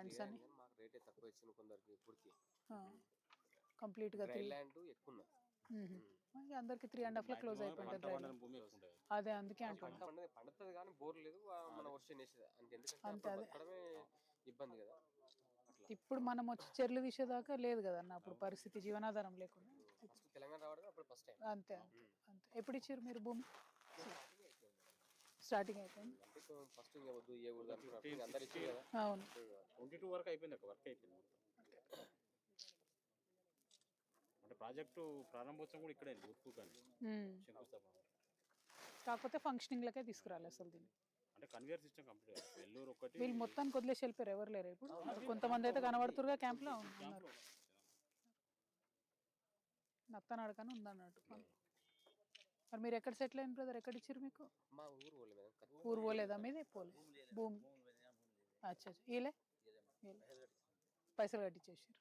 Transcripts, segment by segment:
Lands అని. మాకు రేటే తక్కువ ఇచ్చిన కొందరికి ఇప్పటికి. కంప్లీట్గా డ్రై ల్యాండ్ ఎక్కువ ఉన్నది. అందరికి త్రీ అండ్ హాఫ్లో క్లోజ్ ఉండేది అదే అందుకే అంటున్నా. పంట పండుతుంది పండుతుంది కానీ బోర్ లేదు మన వర్షం అంతే బతకడమే ఇబ్బంది కదా. ఇప్పుడు మనం వచ్చి చెర్లు తీసేదాకా లేదు కదా అన్న అప్పుడు పరిస్థితి జీవనాధారం లేకుండా. తెలంగాణ రావడం అప్పుడు ఫస్ట్ టైం అంతే అంతే అంతే. ఎప్పుడు ఇచ్చారు మీరు భూమి? స్టార్టింగ్ అయిపోయింది అంటే ఫస్ట్ ఇంకా వద్దు ఇవ్వకూడదు అనుకున్నారు ఇంకా అందరు ఇచ్చి కదా. అవును. ట్వంటీ టూ వరకు అయిపోయింది ఒక వర్క్ అయిపోయింది మొత్తం. అంటే ప్రాజెక్టు ప్రారంభోత్సవం కూడా ఇక్కడే ఉప్పు కానీ మ్మ్. శంకుస్థాపన కాకపోతే ఫంక్షనింగ్ లకే తీసుకురాలి అసలు దీన్ని. అంటే కన్వేయర్ సిస్టమ్ కంప్లీట్ అయ్యింది. వెల్లూరు ఒకటి వీళ్ళు మొత్తానికి వదిలేసి వెళ్ళిపోయారు ఎవరు లేరు ఇప్పుడు. కొంతమంది అయితే కనబడుతురుగా క్యాంప్లో ఉన్నారు. నత్తనడకని ఉందన్నట్టు. మరి మీరు ఎక్కడ సెటిల్ అయిన బ్రదర్? ఎక్కడ ఇచ్చారు మీకు? మా ఊరు మేడం పోలేదా మీదే? పోలే. భూమి. అచ్చా ఇలే పైసలు కట్టించేసారు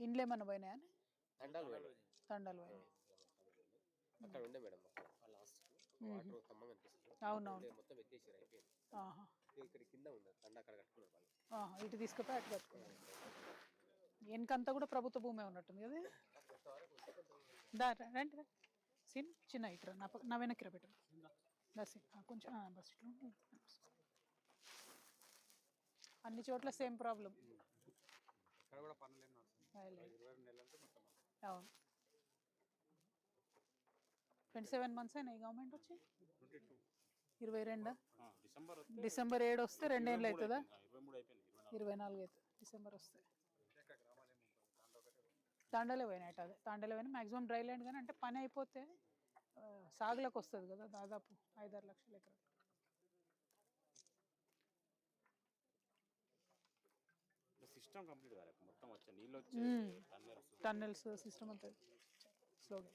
ఇండ్లు ఏమన్నా పోయినాయా? తండాలు. తండాలు పోయినాయి. అక్కడ ఉండే మేడం లాస్ట్ వాటర్ ఖమ్మం కనిపిస్తుంది. అవునవును. మొత్తం ఎత్తేసారు అయిపోయింది. ఇక్కడ కింద ఉండదు తండ అక్కడ కట్టుకున్నారు వాళ్ళు. ఇటు తీసుకుపోయి అటు కట్టుకున్నారు. వెనకంతా కూడా ప్రభుత్వ భూమే ఉన్నట్టుంది కదా? దా రండి రా సీన్ చిన్న ఇట్రా నా పక్క- నా వెనక్కి రా పెట్టు. దా సీన్ ఆ, కొంచెం ఆ, బస్ ఇట్లా ఉండు. అన్ని చోట్ల సేమ్ ప్రాబ్లం. ఇక్కడ కూడా పనులు ఏం నడుస్తుంది. ఇరవై రెండు నెలలంటే మొత్తం అవును. ట్వంటీ సెవెన్ మంత్స్ అయినా ఈ గవర్నమెంట్ వచ్చి? Twenty two. ఇరవై రెండా? డిసెంబర్ డిసెంబర్ ఏడు వస్తే రెండేళ్ళు అవుతుందా ఇరవై మూడు అయిపోయింది. ఇరవై నాలుగు. ఇరవై నాలుగు అవుతుంది డిసెంబర్ వస్తే. తాండలే పోయినట్టు అదే. తాండలే పోయినా మాక్సిమం డ్రై ల్యాండ్ కానీ అంటే పని అయిపోతే సాగులకు వస్తుంది కదా దాదాపు ఐదారు లక్షల ఎకరాలు. సిస్టమ్ కంప్లీట్ కాలేదు మొత్తం వచ్చే నీళ్ళు వచ్చి టన్నెల్స్. సిస్టమ్ అంతా స్లోగా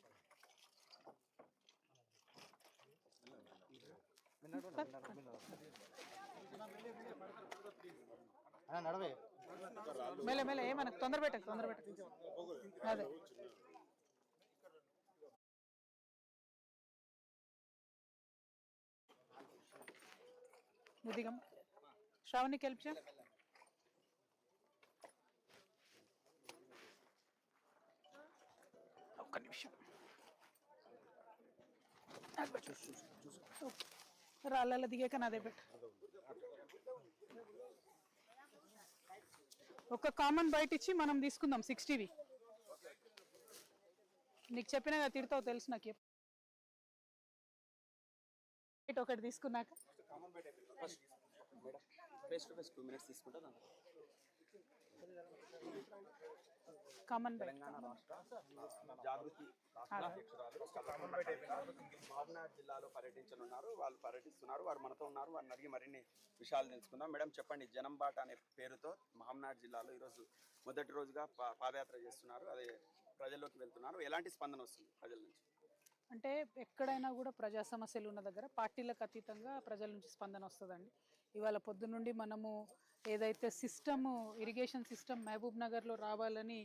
మెల్ల మెల్ల ఏమనకు తొందర పెట్టకు తొందర పెట్టకు. అదే. ముదిగం. శ్రావణి హెల్ప్ చేయ. ఒక్క నిమిషం. రాళ్ళల్లో దిగాక నాదే పెట్టు. ఒక కామన్ బయట ఇచ్చి మనం తీసుకుందాం సిక్స్టీవి. నీకు చెప్పినా కదా తిడతావు తెలుసు నాకు ఎప్పుడు ఒకటి తీసుకున్నాక. Face to face two minutes తీసుకుంటా కామన్ జాగృతి మహబూబ్నగర్ జిల్లాలో పర్యటించనున్నారు. వాళ్ళు పర్యటిస్తున్నారు. వారు మనతో ఉన్నారు. వారిని అడిగి మరిన్ని విషయాలు తెలుసుకుందాం. మేడం చెప్పండి జనం బాట అనే పేరుతో మహబూబ్నగర్ జిల్లాలో ఈరోజు మొదటి రోజుగా పా- పాదయాత్ర చేస్తున్నారు. అదే ప్రజల్లోకి వెళ్తున్నారు. ఎలాంటి స్పందన వస్తుంది ప్రజల నుంచి? అంటే ఎక్కడైనా కూడా ప్రజా సమస్యలు ఉన్న దగ్గర పార్టీలకు అతీతంగా ప్రజల నుంచి స్పందన వస్తుందండి. ఇవాళ పొద్దు నుండి మనము ఏదైతే సిస్టము ఇరిగేషన్ సిస్టమ్ మహబూబ్ నగర్లో రావాలని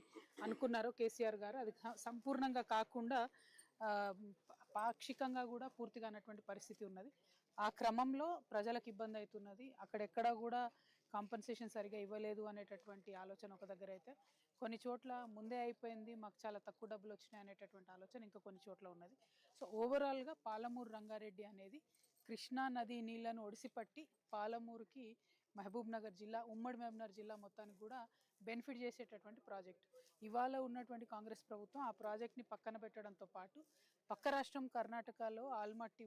అనుకున్నారో కేసీఆర్ గారు అది సంపూర్ణంగా కాకుండా పాక్షికంగా కూడా పూర్తిగా అన్నటువంటి పరిస్థితి ఉన్నది. ఆ క్రమంలో ప్రజలకు ఇబ్బంది అవుతున్నది. అక్కడెక్కడ కూడా కాంపన్సేషన్ సరిగా ఇవ్వలేదు అనేటటువంటి ఆలోచన ఒక దగ్గర అయితే. కొన్ని చోట్ల ముందే అయిపోయింది మాకు చాలా తక్కువ డబ్బులు వచ్చినాయి అనేటటువంటి ఆలోచన ఇంకా కొన్ని చోట్ల ఉన్నది. సో ఓవరాల్గా పాలమూరు రంగారెడ్డి అనేది కృష్ణా నది నీళ్ళను ఒడిసిపట్టి పాలమూరుకి మహబూబ్ నగర్ జిల్లా ఉమ్మడి మహబూబ్నగర్ జిల్లా మొత్తానికి కూడా బెనిఫిట్ చేసేటటువంటి ప్రాజెక్ట్. ఇవాళ ఉన్నటువంటి కాంగ్రెస్ ప్రభుత్వం ఆ ప్రాజెక్ట్ని పక్కన పెట్టడంతో పాటు పక్క రాష్ట్రం కర్ణాటకలో ఆల్మట్టి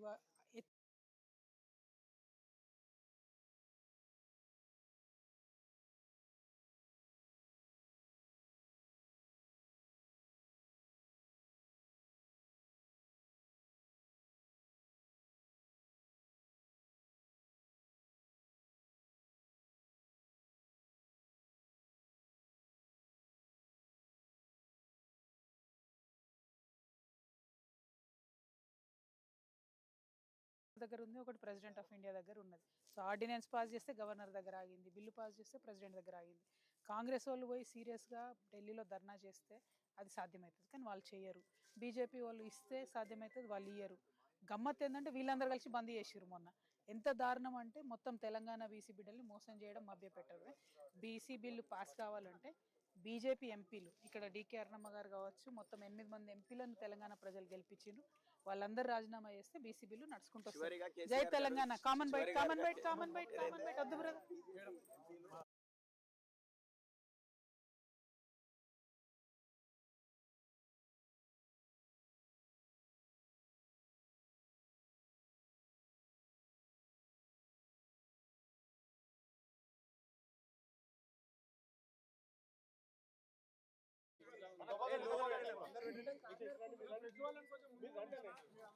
దగ్గర ఉంది ఒకటి ప్రెసిడెంట్ ఆఫ్ ఇండియా దగ్గర ఉన్నది సో ఆర్డినెన్స్ పాస్ చేస్తే గవర్నర్ దగ్గర ఆగింది బిల్లు పాస్ చేస్తే ప్రెసిడెంట్ దగ్గర ఆగింది. కాంగ్రెస్ వాళ్ళు పోయి సీరియస్గా ఢిల్లీలో ధర్నా చేస్తే అది సాధ్యమవుతుంది కానీ వాళ్ళు చేయరు బీజేపీ వాళ్ళు ఇస్తే సాధ్యమవుతుంది వాళ్ళు ఇయ్యరు. గమ్మత్ ఏంటంటే వీళ్ళందరూ కలిసి బంద్ చేసిరు మొన్న. ఎంత దారుణం అంటే మొత్తం తెలంగాణ బీసీ బిడ్డల్ని మోసం చేయడం మభ్యపెట్టడమే. బీసీ బిల్లు పాస్ కావాలంటే బీజేపీ ఎంపీలు ఇక్కడ డీకే అర్ణమ్మ గారు కావచ్చు మొత్తం ఎనిమిది మంది ఎంపీలను తెలంగాణ ప్రజలు గెలిపించిండ్రు. వాళ్ళందరూ రాజీనామా చేస్తే బీసీ బిల్లు నడుచుకుంటూ జై Telangana. Common bite common bite common bite common bite వద్దు బ్రదర్.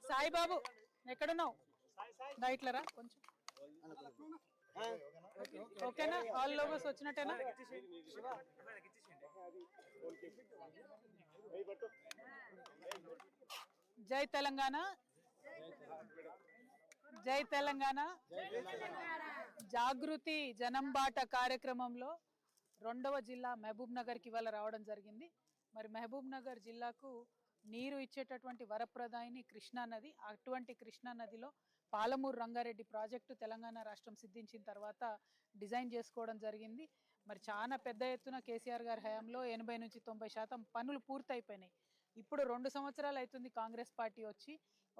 సాయిబాబు ఎక్కడున్నావు? డైట్లరా కొంచెం. ఓకేనా? ఆల్ లోగోస్ వచ్చినట్టేనా? జై తెలంగాణ. జై తెలంగాణ. జాగృతి జనం బాట కార్యక్రమంలో రెండవ జిల్లా మహబూబ్ నగర్కి ఇవాళ రావడం జరిగింది. మరి మహబూబ్ నగర్ జిల్లాకు నీరు ఇచ్చేటటువంటి వరప్రదాయిని కృష్ణా నది అటువంటి కృష్ణా నదిలో పాలమూరు రంగారెడ్డి ప్రాజెక్టు తెలంగాణ రాష్ట్రం సిద్ధించిన తర్వాత డిజైన్ చేసుకోవడం జరిగింది. మరి చాలా పెద్ద ఎత్తున కేసీఆర్ గారి హయాంలో ఎనభై నుంచి తొంభై శాతం పనులు పూర్తయిపోయినాయి. ఇప్పుడు రెండు సంవత్సరాలు అవుతుంది కాంగ్రెస్ పార్టీ వచ్చి.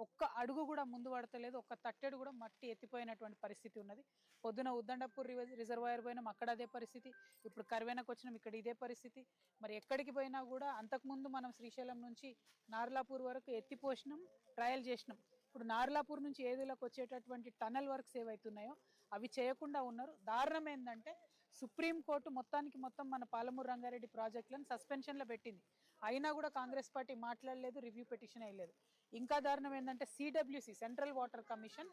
ఒక్క అడుగు కూడా ముందు పడతలేదు. ఒక్క తట్టెడు కూడా మట్టి ఎత్తిపోయినటువంటి పరిస్థితి ఉన్నది. పొద్దున ఉద్దండపూర్ రిజర్వాయర్ పోయినాం. అక్కడ అదే పరిస్థితి. ఇప్పుడు కర్వేనకు వచ్చినాం. ఇక్కడ ఇదే పరిస్థితి. మరి ఎక్కడికి పోయినా కూడా అంతకుముందు మనం శ్రీశైలం నుంచి నార్లాపూర్ వరకు ఎత్తిపోసినాం ట్రయల్ చేసినాం. ఇప్పుడు నార్లాపూర్ నుంచి ఏదులకు వచ్చేటటువంటి టనల్ వర్క్స్ ఏవైతున్నాయో అవి చేయకుండా ఉన్నారు. దారుణం ఏంటంటే సుప్రీంకోర్టు మొత్తానికి మొత్తం మన పాలమూరు రంగారెడ్డి ప్రాజెక్టులను సస్పెన్షన్లో పెట్టింది. అయినా కూడా కాంగ్రెస్ పార్టీ మాట్లాడలేదు రివ్యూ పిటిషన్ అయ్యలేదు ఇంకా దారుణం ఏంటంటే సిడబ్ల్యూసి సెంట్రల్ వాటర్ కమిషన్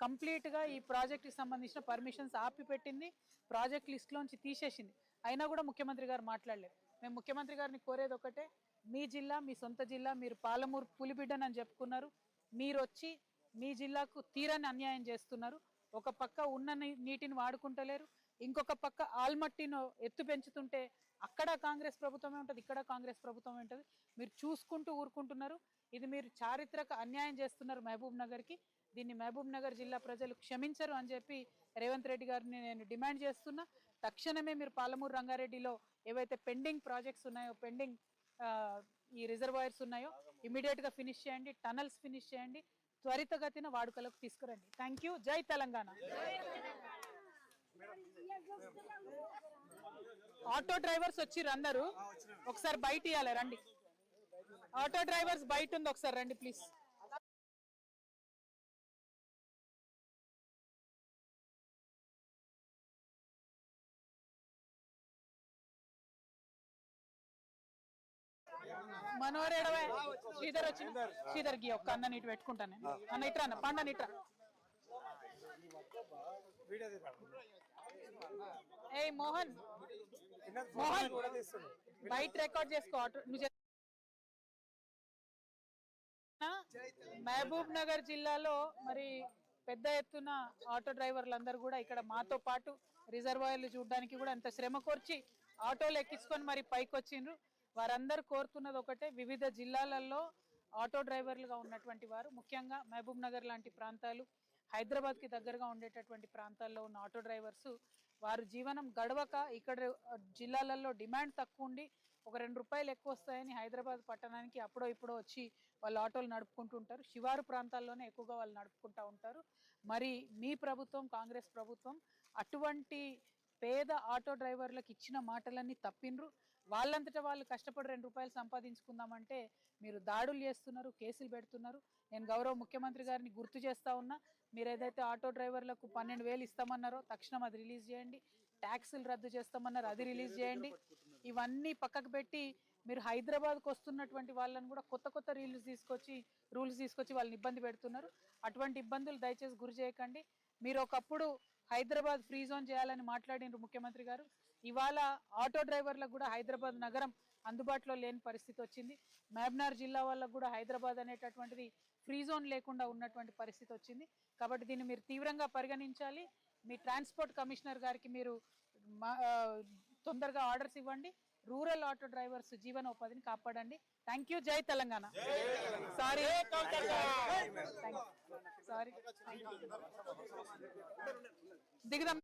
కంప్లీట్గా ఈ ప్రాజెక్టుకి సంబంధించిన పర్మిషన్స్ ఆపి పెట్టింది ప్రాజెక్ట్ లిస్ట్లోంచి తీసేసింది. అయినా కూడా ముఖ్యమంత్రి గారు మాట్లాడలేదు. మేము ముఖ్యమంత్రి గారిని కోరేది ఒకటే మీ జిల్లా మీ సొంత జిల్లా మీరు పాలమూరు పులిబిడ్డనని చెప్పుకున్నారు. మీరు వచ్చి మీ జిల్లాకు తీరని అన్యాయం చేస్తున్నారు. ఒక పక్క ఉన్న నీ- నీటిని వాడుకుంటలేరు. ఇంకొక పక్క ఆల్మట్టిను ఎత్తు పెంచుతుంటే అక్కడ కాంగ్రెస్ ప్రభుత్వమే ఉంటుంది ఇక్కడ కాంగ్రెస్ ప్రభుత్వమే ఉంటుంది. మీరు చూసుకుంటూ ఊరుకుంటున్నారు. ఇది మీరు చారిత్రక అన్యాయం చేస్తున్నారు మహబూబ్ నగర్కి. దీన్ని మహబూబ్ నగర్ జిల్లా ప్రజలు క్షమించరు అని చెప్పి రేవంత్ రెడ్డి గారిని నేను డిమాండ్ చేస్తున్నా. తక్షణమే మీరు పాలమూరు రంగారెడ్డిలో ఏవైతే పెండింగ్ ప్రాజెక్ట్స్ ఉన్నాయో పెండింగ్ ఈ రిజర్వాయర్స్ ఉన్నాయో ఇమీడియట్గా ఫినిష్ చేయండి టనల్స్ ఫినిష్ చేయండి త్వరితగతిన వాడుకలోకి తీసుకురండి. Thank you. జై తెలంగాణ. ఆటో డ్రైవర్స్ వచ్చి అందరూ. ఒకసారి బయట ఇవ్వాలి రండి. ఆటో డ్రైవర్స్ బయట ఉంది ఒకసారి రండి ప్లీజ్. మనోహర్ ఎడవే శ్రీధర్ వచ్చి శ్రీధర్ గి ఒక్క అన్న ఇటు పెట్టుకుంటాను నేను. అన్న ఇట్రా అన్న పండ ఇట్రా ఏ మోహన్. మోహన్ బయట రికార్డ్ చేసుకో నువ్వు మహబూబ్ నగర్ జిల్లాలో మరి పెద్ద ఎత్తున ఆటో డ్రైవర్లు అందరూ కూడా ఇక్కడ మాతో పాటు రిజర్వాయర్లు చూడడానికి కూడా అంత శ్రమ కోర్చి ఆటోలు ఎక్కించుకొని మరి పైకి వచ్చిండ్రు వారందరూ కోరుతున్నది ఒకటే వివిధ జిల్లాలలో ఆటో డ్రైవర్లుగా ఉన్నటువంటి వారు ముఖ్యంగా మహబూబ్ నగర్ లాంటి ప్రాంతాలు హైదరాబాద్కి దగ్గరగా ఉండేటటువంటి ప్రాంతాల్లో ఉన్న ఆటో డ్రైవర్స్ వారు జీవనం గడవక ఇక్కడ జిల్లాలలో డిమాండ్ తక్కువ ఉండి ఒక రెండు రూపాయలు ఎక్కువ వస్తాయని హైదరాబాద్ పట్టణానికి అప్పుడో ఇప్పుడో వచ్చి వాళ్ళు ఆటోలు నడుపుకుంటూ ఉంటారు. శివారు ప్రాంతాల్లోనే ఎక్కువగా వాళ్ళు నడుపుకుంటూ ఉంటారు. మరి మీ ప్రభుత్వం కాంగ్రెస్ ప్రభుత్వం అటువంటి పేద ఆటో డ్రైవర్లకు ఇచ్చిన మాటలన్నీ తప్పిండ్రు. వాళ్ళంతటా వాళ్ళు కష్టపడి రెండు రూపాయలు సంపాదించుకుందామంటే మీరు దాడులు చేస్తున్నారు కేసులు పెడుతున్నారు. నేను గౌరవ ముఖ్యమంత్రి గారిని గుర్తు చేస్తా ఉన్నా మీరు ఏదైతే ఆటో డ్రైవర్లకు పన్నెండు వేలు ఇస్తామన్నారో తక్షణం అది రిలీజ్ చేయండి. ట్యాక్సులు రద్దు చేస్తామన్నారు అది రిలీజ్ చేయండి. ఇవన్నీ పక్కకు పెట్టి మీరు హైదరాబాద్కు వస్తున్నటువంటి వాళ్ళని కూడా కొత్త కొత్త రూల్స్ తీసుకొచ్చి రూల్స్ తీసుకొచ్చి వాళ్ళని ఇబ్బంది పెడుతున్నారు. అటువంటి ఇబ్బందులు దయచేసి గురి చేయకండి. మీరు ఒకప్పుడు హైదరాబాద్ ఫ్రీ జోన్ చేయాలని మాట్లాడినారు ముఖ్యమంత్రి గారు. ఇవాళ ఆటో డ్రైవర్లకు కూడా హైదరాబాద్ నగరం అందుబాటులో లేని పరిస్థితి వచ్చింది. మహబ్నార్ జిల్లా వాళ్ళకు కూడా హైదరాబాద్ అనేటటువంటిది ఫ్రీ జోన్ లేకుండా ఉన్నటువంటి పరిస్థితి వచ్చింది. కాబట్టి దీన్ని మీరు తీవ్రంగా పరిగణించాలి. మీ ట్రాన్స్పోర్ట్ కమిషనర్ గారికి మీరు తొందరగా ఆర్డర్స్ ఇవ్వండి. రూరల్ ఆటో డ్రైవర్స్ జీవనోపాధిని కాపాడండి. థ్యాంక్ యూ జై తెలంగాణ. Sorry sorry దిగుదాం.